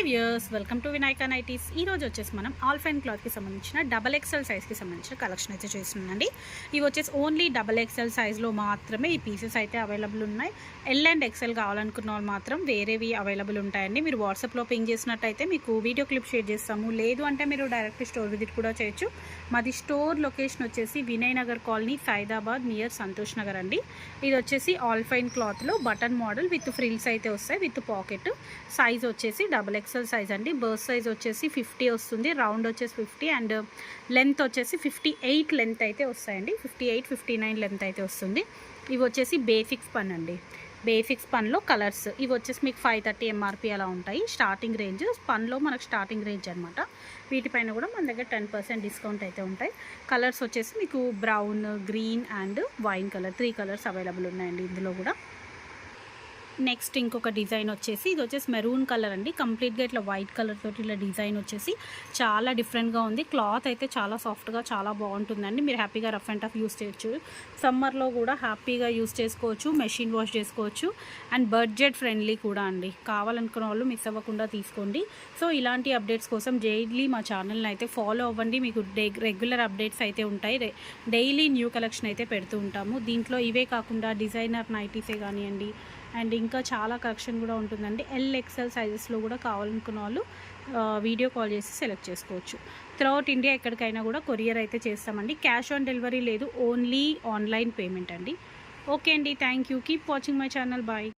Hi viewers welcome to Vinayaka nighties ఈ రోజు వచ్చేసి మనం ఆల్ ఫైన్ క్లాత్కి సంబంధించిన డబల్ ఎక్సెల్ సైజ్కి సంబంధించిన కలెక్షన్ అయితే చేస్తున్నానండి. ఇవి వచ్చేసి ఓన్లీ డబల్ ఎక్సెల్ సైజ్లో మాత్రమే ఈ పీసెస్ అయితే అవైలబుల్ ఉన్నాయి. ఎల్ అండ్ ఎక్సెల్ కావాలనుకున్న వాళ్ళు మాత్రం వేరేవి అవైలబుల్ ఉంటాయండి. మీరు వాట్సాప్లో పింగ్ చేసినట్టయితే మీకు వీడియో క్లిప్ షేర్ చేస్తాము. లేదు అంటే మీరు డైరెక్ట్ స్టోర్ విజిట్ కూడా చేయొచ్చు. మాది స్టోర్ లొకేషన్ వచ్చేసి వినయ్ నగర్ కాలనీ సైదాబాద్ నియర్ సంతోష్ నగర్ అండి. ఇది వచ్చేసి ఆల్ ఫైన్ క్లాత్లో బటన్ మోడల్ విత్ ఫ్రిల్స్ అయితే వస్తాయి. విత్ పాకెట్ సైజ్ వచ్చేసి డబుల్ ఎక్సెల్ సైజ్ అండి. బర్త్ సైజ్ వచ్చేసి ఫిఫ్టీ వస్తుంది. రౌండ్ వచ్చేసి ఫిఫ్టీ అండ్ లెంత్ వచ్చేసి ఫిఫ్టీ ఎయిట్ లెంత్ అయితే వస్తాయండి. Fifty eight fifty nine length అయితే వస్తుంది. ఇవి వచ్చేసి బేసిక్స్ పన్ అండి. బేసిక్స్ పన్లో కలర్స్. ఇవి వచ్చేసి మీకు ఫైవ్ థర్టీ ఎంఆర్పి అలా ఉంటాయి. స్టార్టింగ్ రేంజ్ పన్లో మనకు స్టార్టింగ్ రేంజ్ అనమాట వీటిపైన కూడా మన దగ్గర టెన్ పర్సెంట్ డిస్కౌంట్ అయితే ఉంటాయి. కలర్స్ వచ్చేసి మీకు brown green and wine colour. Three colours available ఉన్నాయండి ఇందులో కూడా. నెక్స్ట్ ఇంకొక డిజైన్ వచ్చేసి ఇది వచ్చేసి మెరూన్ కలర్ అండి. కంప్లీట్గా ఇట్లా వైట్ కలర్ తోటి ఇట్లా డిజైన్ వచ్చేసి చాలా డిఫరెంట్గా ఉంది. క్లాత్ అయితే చాలా సాఫ్ట్గా చాలా బాగుంటుందండి. మీరు హ్యాపీగా రఫ్ అండ్ టఫ్ యూస్ చేయొచ్చు. సమ్మర్లో కూడా హ్యాపీగా యూస్ చేసుకోవచ్చు మెషిన్ వాష్ చేసుకోవచ్చు. అండ్ బడ్జెట్ ఫ్రెండ్లీ కూడా అండి. కావాలనుకున్న వాళ్ళు మిస్ అవ్వకుండా తీసుకోండి. సో ఇలాంటి అప్డేట్స్ కోసం డైలీ మా ఛానల్ని అయితే ఫాలో అవ్వండి. మీకు రెగ్యులర్ అప్డేట్స్ అయితే ఉంటాయి. డైలీ న్యూ కలెక్షన్ అయితే పెడుతూ ఉంటాము. దీంట్లో ఇవే కాకుండా డిజైనర్ నైటీసే కానివ్వండి అండ్ ఇంకా చాలా కలెక్షన్ కూడా ఉంటుందండి. ఎల్ ఎక్సెల్ సైజెస్లో కూడా కావాలనుకున్న వాళ్ళు వీడియో కాల్ చేసి సెలెక్ట్ చేసుకోవచ్చు. త్రూఅవుట్ ఇండియా ఎక్కడికైనా కూడా కొరియర్ అయితే చేస్తామండి. క్యాష్ ఆన్ డెలివరీ లేదు ఓన్లీ ఆన్లైన్ పేమెంట్ అండి. ఓకే అండి thank you keep watching my channel bye